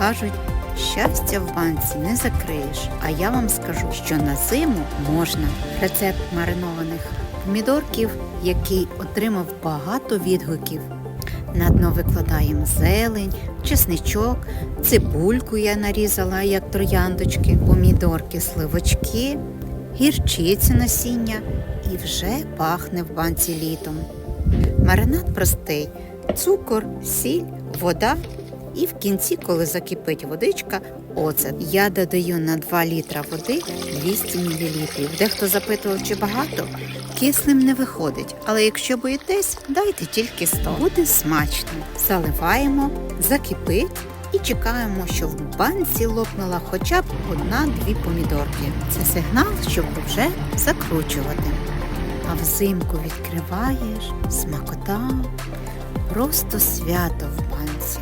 Кажуть, щастя в банці не закриєш, а я вам скажу, що на зиму можна. Рецепт маринованих помідорків, який отримав багато відгуків. На дно викладаємо зелень, чесничок, цибульку я нарізала, як трояндочки, помідорки, сливочки, гірчицю насіння і вже пахне в банці літом. Маринад простий: цукор, сіль, вода. І в кінці, коли закипить водичка, оцет. Я додаю на 2 літра води 200 мл. Дехто запитував, чи багато. Кислим не виходить, але якщо боїтесь, дайте тільки 100. Буде смачно. Заливаємо, закипить і чекаємо, що в банці лопнула хоча б одна-дві помідорки. Це сигнал, щоб вже закручувати. А взимку відкриваєш смакота, просто свято в банці.